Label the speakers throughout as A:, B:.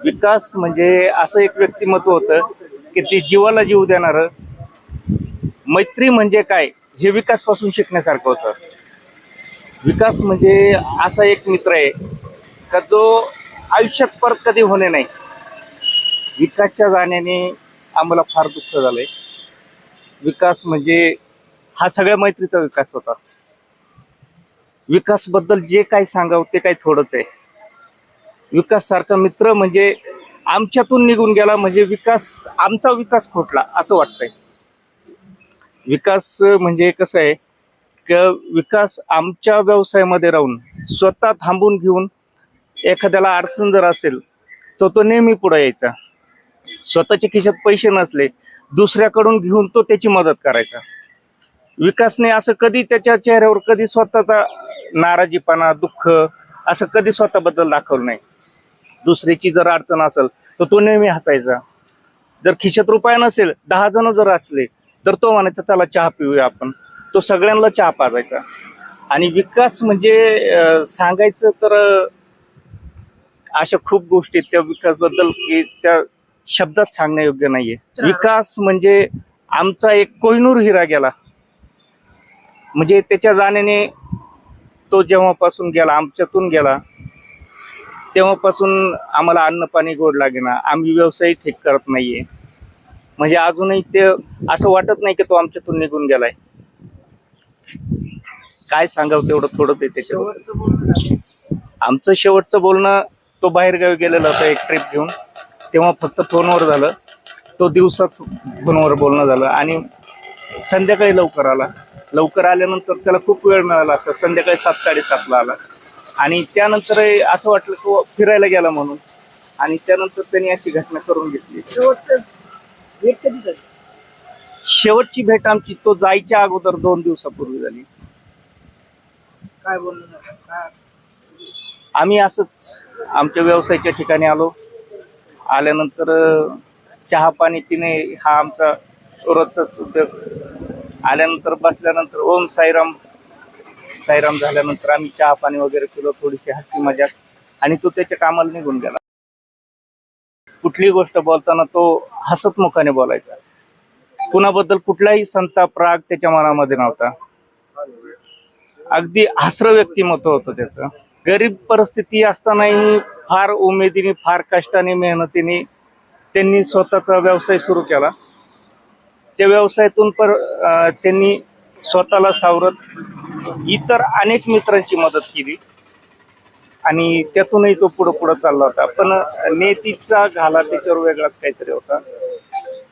A: विकास म्हणजे असं एक व्यक्तिमत्व होतं की ते जीवाला जीव देणार मैत्री म्हणजे काय हे विकासपासून शिकण्यासारखं होतं. विकास म्हणजे असा एक मित्र आहे का जो आयुष्यात परत कधी होणे नाही. विकासच्या जाण्याने आम्हाला फार दुःख झालंय. विकास म्हणजे हा सगळ्या मैत्रीचा विकास होता. विकासबद्दल जे काही सांगावं ते काही थोडंच आहे. विकास सारखा मित्र म्हणजे आमच्यातून निघून गेला म्हणजे विकास आमचा विकास खोटला असं वाटतंय. विकास म्हणजे कसं आहे की विकास आमच्या व्यवसायामध्ये राहून स्वतः थांबून घेऊन एखाद्याला अडचण जर असेल तर तो नेहमी पुढे यायचा. स्वतःच्या खिशात पैसे नसले दुसऱ्याकडून घेऊन तो त्याची मदत करायचा. विकासने असं कधी त्याच्या चेहऱ्यावर कधी स्वतःचा नाराजीपणा दुःख असं कधी स्वतःबद्दल दाखवलं नाही दुसऱ्याची जर अडचण असेल तर तो नेहमी हसायचा. जर खिशात रुपया नसेल दहा जण जर असले तर तो म्हणायचा चला चहा पिऊया आपण. तो सगळ्यांना चहा पाजायचा. आणि विकास म्हणजे सांगायचं तर अशा खूप गोष्टी आहेत. त्या विकासबद्दल की त्या शब्दात सांगणं योग्य नाहीये. विकास म्हणजे आमचा एक कोहिनूर हिरा गेला. म्हणजे त्याच्या जाण्याने तो जेव्हापासून गेला आमच्यातून गेला तेव्हापासून आम्हाला अन्न पाणी गोड लागेना. आम्ही व्यवसाय ठीक करत नाहीये. म्हणजे अजूनही ते असं वाटत नाही की तो आमच्यातून निघून गेलाय. काय सांगावं तेवढं थोडं ते त्याच्यावर. आमचं शेवटचं बोलणं तो बाहेरगावी गेलेला होता एक ट्रिप घेऊन. तेव्हा फक्त फोनवर झालं. तो दिवसात फोनवर बोलणं झालं आणि संध्याकाळी लवकर आला. लवकर आल्यानंतर त्याला खूप वेळ मिळाला असं संध्याकाळी सात साडेसातला आला. आणि त्यानंतर असं वाटलं तो फिरायला गेला म्हणून. आणि त्यानंतर त्यांनी अशी घटना करून घेतली.
B: शेवटचं भेट कधी झाली?
A: शेवटची भेट आमची तो जायच्या अगोदर दोन दिवसापूर्वी झाली.
B: काय काय?
A: आम्ही असंच आमच्या व्यवसायाच्या ठिकाणी आलो. आल्यानंतर चहा पाणी पिणे हा आमचा उद्योग आल्यानंतर बसल्यानंतर ओम साईराम साईराम झाल्यानंतर आम्ही चहा पाणी वगैरे पिलो थोडीशी हसी मजाक. आणि तो त्याच्या कामाला निघून गेला. कुठलीही गोष्ट बोलताना तो हसत मुखाने बोलायचा. कुणाबद्दल कुठलाही संताप राग त्याच्या मनामध्ये नव्हता. अगदी हसरं व्यक्तिमत्व होतं त्याचं. गरीब परिस्थिती असतानाही फार उमेदीने फार कष्टाने मेहनतीने त्यांनी स्वतःचा व्यवसाय सुरू केला. त्या व्यवसायातून पर त्यांनी स्वतःला सावरत इतर अनेक मित्रांची मदत केली. आणि त्यातूनही तो पुढं पुढं चालला होता. पण नेतीचा घाला त्याच्यावर वेगळाच काहीतरी होता.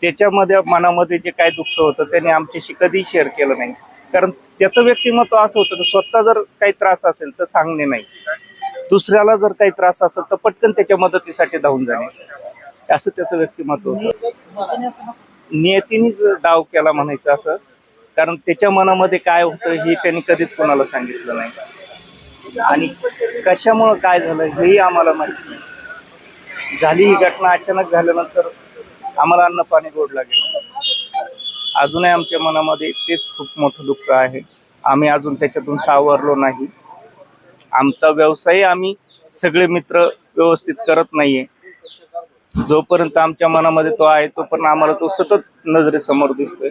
A: त्याच्यामध्ये मनामध्ये जे काय दुःख होतं त्याने आमच्याशी कधीही शेअर केलं नाही. कारण त्याचं व्यक्तिमत्व असं होतं की स्वतः जर काही त्रास असेल तर सांगणे नाही. दुसऱ्याला जर काही त्रास असेल तर पटकन त्याच्या मदतीसाठी धावून जाणे. असं त्याचं व्यक्तिमत्व होतं. नियतीनेच डाव केला म्हणायचं असं. कारण त्याच्या मनामध्ये काय होतं हे त्यांनी कधीच कोणाला सांगितलं नाही. आणि कशामुळं काय झालं हेही आम्हाला माहिती नाही. झाली ही घटना अचानक झाल्यानंतर आम्हाला अन्न पाणी गोड लागेल. अजूनही आमच्या मनामध्ये तेच खूप मोठं दुःख आहे. आम्ही अजून त्याच्यातून सावरलो नाही. आमचा व्यवसाय आम्ही सगळे मित्र व्यवस्थित करत नाहीये. जोपर्यंत आमच्या मनामध्ये तो आहे तोपर्यंत आम्हाला तो सतत नजरेसमोर दिसतोय.